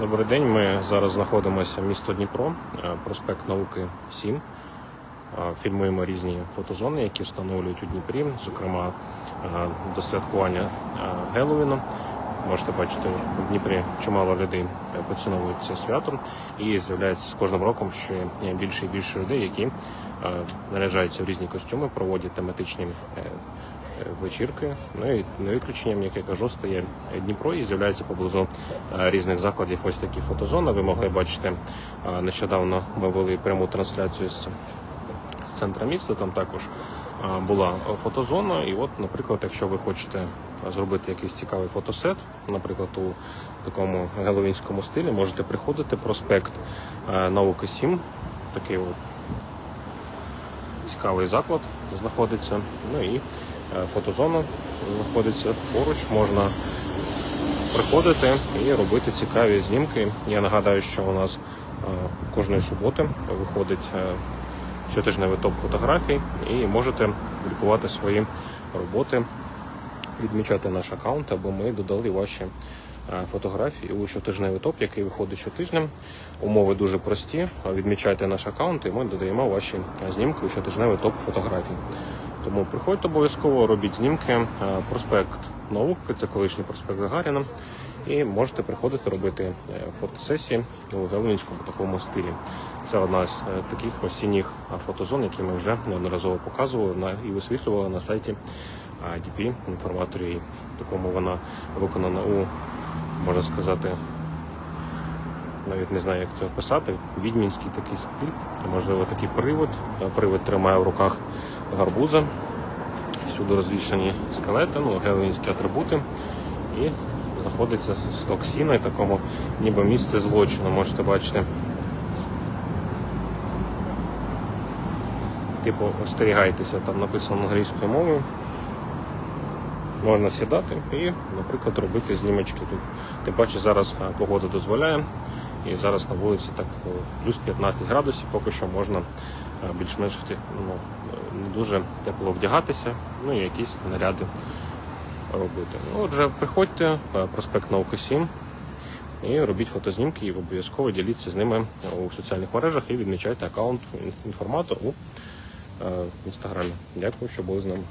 Добрий день. Ми зараз знаходимося місто Дніпро, е, проспект Науки 7. Е, Фільмуємо різні фотозони, які встановлюють у Дніпрі, зокрема е, до святкування Геловіну. Можете бачити, у Дніпрі чимало людей поціновують це свято, і з'являється з кожним роком ще більше і більше людей, які наряджаються в різні костюми, проводять тематичні вечірки. Ну і не виключенням, як я кажу, стає Дніпро і з'являється поблизу е, різних закладів ось такі фотозони. Ви могли бачити е, нещодавно. Ми вели пряму трансляцію з центра міста. Там також е, була фотозона. І от, наприклад, якщо ви хочете зробити якийсь цікавий фотосет, наприклад, у такому геловінському стилі, можете приходити проспект Науки 7, такий от цікавий заклад знаходиться. Ну і фотозона знаходиться поруч. Можна приходити і робити цікаві знімки. Я нагадаю, що у нас е, кожної суботи виходить е, щотижневий топ фотографій, і можете публікувати свої роботи, відмічати наш аккаунт, або ми додали ваші е, фотографії у щотижневий топ, який виходить щотижня. Умови дуже прості. Відмічайте наш аккаунт, і ми додаємо ваші е, знімки у щотижневий топ фотографій. Тому приходьте обов'язково, робіть знімки. Е, Проспект науки, це колишній проспект Гагаріна. І можете приходити робити е, фотосесії у геловінському такому стилі. Це одна з е, таких осінніх фотозон, які ми вже неодноразово показували і висвітлювали на сайті DP інформаторі. Такому вона виконана у можна сказати. Навіть не знаю, як це описати. Відмінський такий стиль, можливо, такий привид. Е, Привид тримає в руках гарбуза. Всюди розвішані скелети, ну, геловінські атрибути. І знаходиться сток сіна і такому ніби місце злочину, можете бачити. Типу, остерігайтеся, там написано англійською мовою. Можна сідати і, наприклад, робити знімочки тут. Тим паче зараз погода дозволяє. І зараз на вулиці так ну, плюс 15 градусів, поки що можна більш-менш ну, не дуже тепло вдягатися, ну і якісь наряди робити. Ну, Отже, приходьте, е, проспект Науки 7, і робіть фотознімки, і обов'язково діліться з ними у соціальних мережах і відмічайте аккаунт інформатор у е, інстаграмі. Дякую, що були з нами.